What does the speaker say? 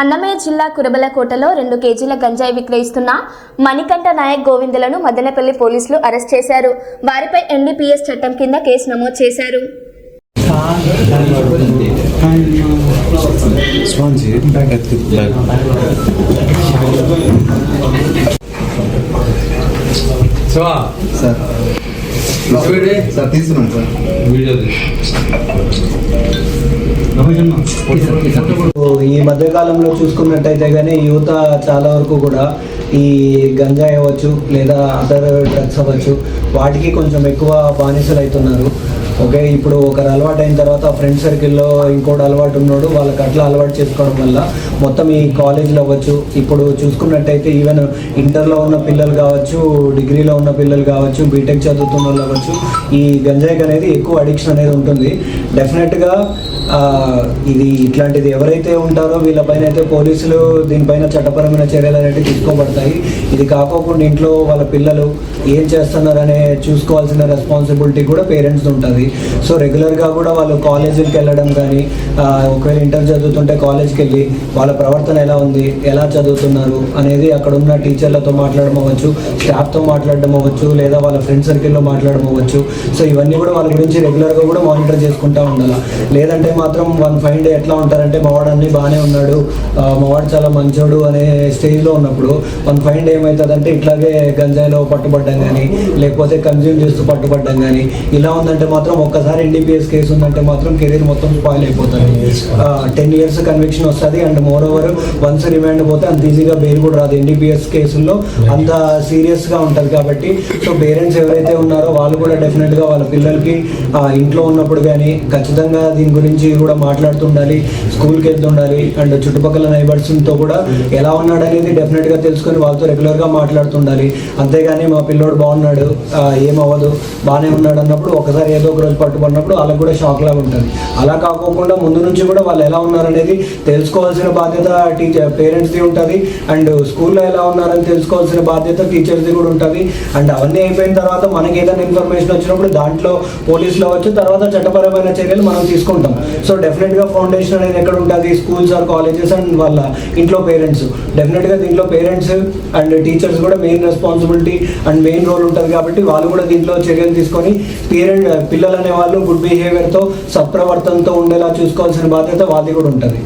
అన్నమయ్య జిల్లా కురబలకోటలో రెండు కేజీల గంజాయి విక్రయిస్తున్న మణికంఠ నాయక్ గోవిందులను మదనపల్లి పోలీసులు అరెస్ట్ చేశారు. వారిపై ఎన్డీపీఎస్ చట్టం కింద కేసు నమోదు చేశారు. సార్. తీసుకున్నాను సార్ వీడియో తీసి ఈ మధ్యకాలంలో చూసుకున్నట్టయితే కానీ యువత చాలా వరకు కూడా ఈ గంజాయి అవ్వచ్చు లేదా అదర్ డ్రగ్స్ అవ్వచ్చు వాటికి కొంచెం ఎక్కువ బానిసలు అవుతున్నారు ఓకే ఇప్పుడు ఒకరు అలవాటు అయిన తర్వాత ఫ్రెండ్ సర్కిల్లో ఇంకోటి అలవాటు ఉన్నాడు వాళ్ళకి అట్లా అలవాటు చేసుకోవడం వల్ల మొత్తం ఈ కాలేజీలో అవ్వచ్చు. ఇప్పుడు చూసుకున్నట్టయితే ఈవెన్ ఇంటర్లో ఉన్న పిల్లలు కావచ్చు డిగ్రీలో ఉన్న పిల్లలు కావచ్చు బీటెక్ చదువుతున్న వాళ్ళు అవ్వచ్చు ఈ గంజాయికి అనేది ఎక్కువ అడిక్షన్ అనేది ఉంటుంది. డెఫినెట్గా ఇది ఇట్లాంటిది ఎవరైతే ఉంటారో వీళ్ళపైన అయితే పోలీసులు దీనిపైన చట్టపరమైన చర్యలు అనేవి తీసుకోబడతాయి. ఇది కాకోకుండా ఇంట్లో వాళ్ళ పిల్లలు ఏం చేస్తున్నారనే చూసుకోవాల్సిన రెస్పాన్సిబిలిటీ కూడా పేరెంట్స్ ఉంటుంది. సో రెగ్యులర్గా కూడా వాళ్ళు కాలేజీకి వెళ్ళడం కానీ ఒకవేళ ఇంటర్ చదువుతుంటే కాలేజ్కి వెళ్ళి వాళ్ళ ప్రవర్తన ఎలా ఉంది ఎలా చదువుతున్నారు అనేది అక్కడ ఉన్న టీచర్లతో మాట్లాడడం అవ్వచ్చు స్టాఫ్తో మాట్లాడడం అవ్వచ్చు లేదా వాళ్ళ ఫ్రెండ్ సర్కిల్లో మాట్లాడడం అవ్వచ్చు. సో ఇవన్నీ కూడా వాళ్ళ గురించి రెగ్యులర్గా కూడా మానిటర్ చేసుకుంటూ ఉండాలి. లేదంటే మాత్రం వన్ ఫైవ్ డే ఎట్లా ఉంటారంటే మావాడు అన్ని బాగానే ఉన్నాడు మావాడు చాలా మంచోడు అనే స్టేజ్లో ఉన్నప్పుడు వన్ ఫైవ్ డే ఏమవుతుందంటే ఇట్లాగే గంజాయిలో పట్టుబడ్డం కానీ లేకపోతే కన్జ్యూమ్ చేస్తూ పట్టుబడ్డం కానీ ఇలా ఉందంటే మాత్రం ఒక్కసారి ఎన్డీపీఎస్ కేసు ఉందంటే మాత్రం కెరీర్ మొత్తం స్పాయిల్ అయిపోతుంది టెన్ ఇయర్స్ కన్విక్షన్ వస్తుంది and more over once remand పోతే అంత ఈజీగా బెయిల్ కూడా రాదు ఎన్డీపీఎస్ కేసుల్లో అంత సీరియస్గా ఉంటుంది కాబట్టి. సో పేరెంట్స్ ఎవరైతే ఉన్నారో వాళ్ళు కూడా డెఫినెట్గా వాళ్ళ పిల్లలకి ఇంట్లో ఉన్నప్పుడు కానీ ఖచ్చితంగా దీని గురించి కూడా మాట్లాడుతుండాలి స్కూల్కి వెళ్తుండాలి అండ్ చుట్టుపక్కల నైబర్స్తో కూడా ఎలా ఉన్నాడు అనేది డెఫినెట్గా తెలుసుకొని వాళ్ళతో రెగ్యులర్గా మాట్లాడుతుండాలి. అంతేగాని మా పిల్లోడు బాగున్నాడు ఏమవ్వదు బాగానే ఉన్నాడు అన్నప్పుడు ఒకసారి ఏదో ఒక రోజు పట్టుకున్నప్పుడు వాళ్ళకి కూడా షాక్ లాగా ఉంటుంది. అలా కాకోకుండా ముందు నుంచి కూడా వాళ్ళు ఎలా ఉన్నారనేది తెలుసుకోవాల్సిన బాధ్యత టీచర్ పేరెంట్స్ది ఉంటుంది. అండ్ స్కూల్లో ఎలా ఉన్నారని తెలుసుకోవాల్సిన బాధ్యత టీచర్స్ది కూడా ఉంటుంది. అండ్ అవన్నీ అయిపోయిన తర్వాత మనకి ఏదైనా ఇన్ఫర్మేషన్ వచ్చినప్పుడు దాంట్లో పోలీసులు వచ్చి తర్వాత చట్టపరమైన చర్యలు మనం తీసుకుంటాం. సో డెఫినెట్గా ఫౌండేషన్ అనేది ఎక్కడ ఉంటుంది? స్కూల్స్ ఆర్ కాలేజెస్ అండ్ వాళ్ళ ఇంట్లో పేరెంట్స్ డెఫినెట్గా దీంట్లో పేరెంట్స్ అండ్ టీచర్స్ కూడా main responsibility and main role ఉంటుంది కాబట్టి వాళ్ళు కూడా దీంట్లో చర్యలు తీసుకొని పేరెంట్ పిల్లలు అనే వాళ్ళు గుడ్ బిహేవియర్తో సత్ప్రవర్తనతో ఉండేలా చూసుకోవాల్సిన బాధ్యత వాళ్ళది కూడా ఉంటుంది.